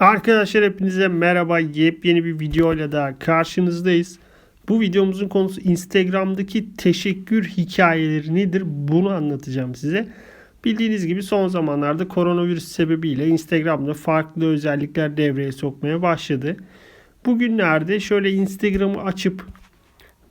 Arkadaşlar hepinize merhaba. Yepyeni bir videoyla da karşınızdayız. Bu videomuzun konusu Instagram'daki teşekkür hikayeleri nedir? Bunu anlatacağım size. Bildiğiniz gibi son zamanlarda koronavirüs sebebiyle Instagram'da farklı özellikler devreye sokmaya başladı. Bugünlerde şöyle Instagram'ı açıp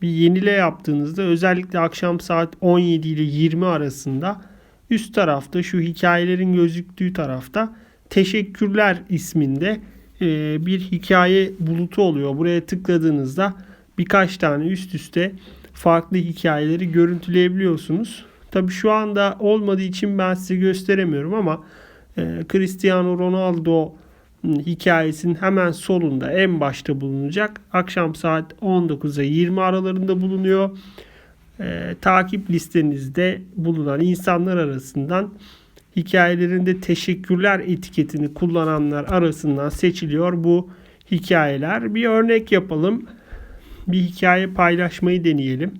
bir yenile yaptığınızda özellikle akşam saat 17 ile 20 arasında üst tarafta şu hikayelerin gözüktüğü tarafta teşekkürler isminde e, bir hikaye bulutu oluyor. Buraya tıkladığınızda birkaç tane üst üste farklı hikayeleri görüntüleyebiliyorsunuz. Tabi şu anda olmadığı için ben size gösteremiyorum ama e, Cristiano Ronaldo hikayesinin hemen solunda en başta bulunacak. Akşam saat 19'a 20 aralarında bulunuyor. E, takip listenizde bulunan insanlar arasından hikayelerinde teşekkürler etiketini kullananlar arasından seçiliyor bu hikayeler. Bir örnek yapalım. Bir hikaye paylaşmayı deneyelim.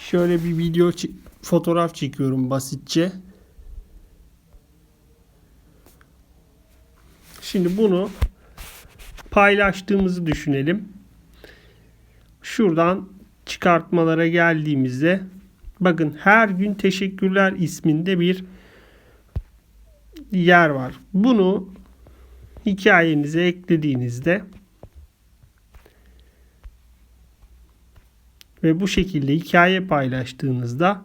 Şöyle bir video fotoğraf çekiyorum basitçe. Şimdi bunu paylaştığımızı düşünelim. Şuradan çıkartmalara geldiğimizde bakın her gün teşekkürler isminde bir yer var. Bunu hikayenize eklediğinizde ve bu şekilde hikaye paylaştığınızda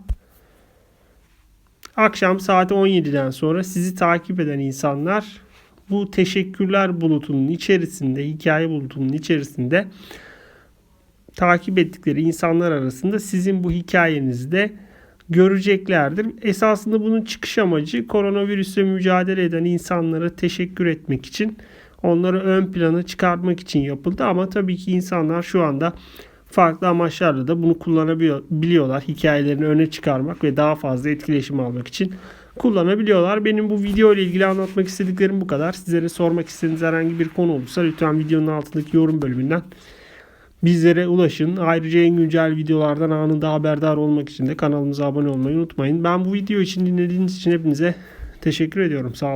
akşam saat 17'den sonra sizi takip eden insanlar bu teşekkürler bulutunun içerisinde, hikaye bulutunun içerisinde takip ettikleri insanlar arasında sizin bu hikayenizde göreceklerdir. Esasında bunun çıkış amacı koronavirüsle mücadele eden insanlara teşekkür etmek için, onları ön plana çıkartmak için yapıldı. Ama tabii ki insanlar şu anda farklı amaçlarla da bunu kullanabiliyorlar. Hikayelerini öne çıkarmak ve daha fazla etkileşim almak için kullanabiliyorlar. Benim bu video ile ilgili anlatmak istediklerim bu kadar. Sizlere sormak istediğiniz herhangi bir konu olursa lütfen videonun altındaki yorum bölümünden bizlere ulaşın. Ayrıca en güncel videolardan anında haberdar olmak için de kanalımıza abone olmayı unutmayın. Ben bu video için dinlediğiniz için hepinize teşekkür ediyorum. Sağ olun.